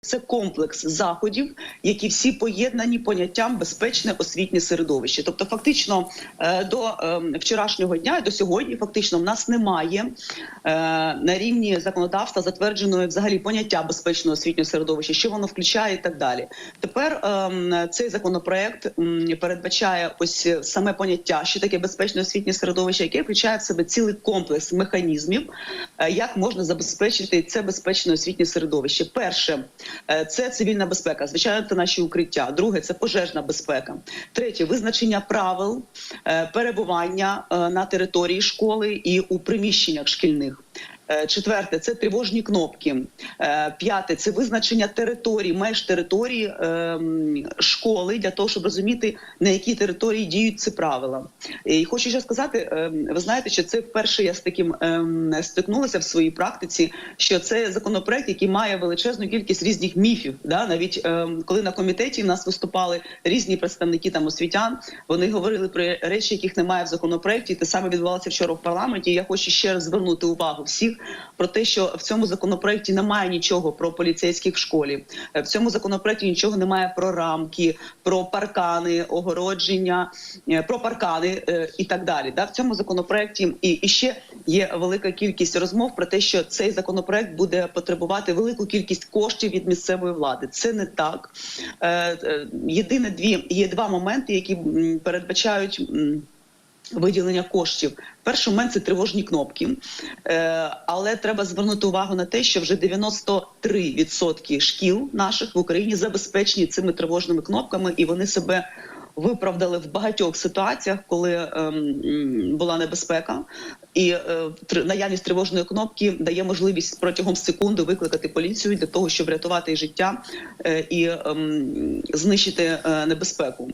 Це комплекс заходів, які всі поєднані поняттям безпечне освітнє середовище. Тобто, фактично е, до е, вчорашнього дня, до сьогодні, фактично, в нас немає е, на рівні законодавства затвердженої взагалі поняття безпечного освітнього середовища, що воно включає і так далі. Тепер е, цей законопроект передбачає ось саме поняття, що таке безпечне освітнє середовище, яке включає в себе цілий комплекс механізмів, е, як можна забезпечити це безпечне освітнє середовище. Перше е, це цивільна безпека. Звичайно, це наші укриття. Друге це пожежна безпека. Третє визначення правил е, перебування е, на території школи і у приміщеннях шкільних. Е, Четверте це тривожні кнопки. Е, П'яте це визначення територій, меж території е, школи для того, щоб розуміти на якій території діють ці правила. І хочу ще сказати, е, ви знаєте, що це вперше я з таким ем, стикнулася в своїй практиці, що це законопроект, який має величезну кількість різних міфів. Да? Навіть ем, коли на комітеті в нас виступали різні представники там освітян, вони говорили про речі, яких немає в законопроекті. Те саме відбувалося вчора в парламенті. Я хочу ще раз звернути увагу всіх про те, що в цьому законопроекті немає нічого про поліцейських в школі. Е, В цьому законопроекті нічого немає про рамки, про паркани, огородження, е, про паркани е, і так далі. Да? В цьому законопроекті і, і ще є велика кількість розмов про те, що цей законопроект буде потребувати велику кількість коштів від місцевої влади. Це не так. Єдине дві є два моменти, які передбачають. Виділення коштів. Перший момент це тривожні кнопки, е, але треба звернути увагу на те, що вже 93% шкіл наших в Україні забезпечені цими тривожними кнопками, і вони себе виправдали в багатьох ситуаціях, коли ем, була небезпека, і е, наявність тривожної кнопки дає можливість протягом секунди викликати поліцію для того, щоб врятувати життя е, і ем, знищити е, небезпеку.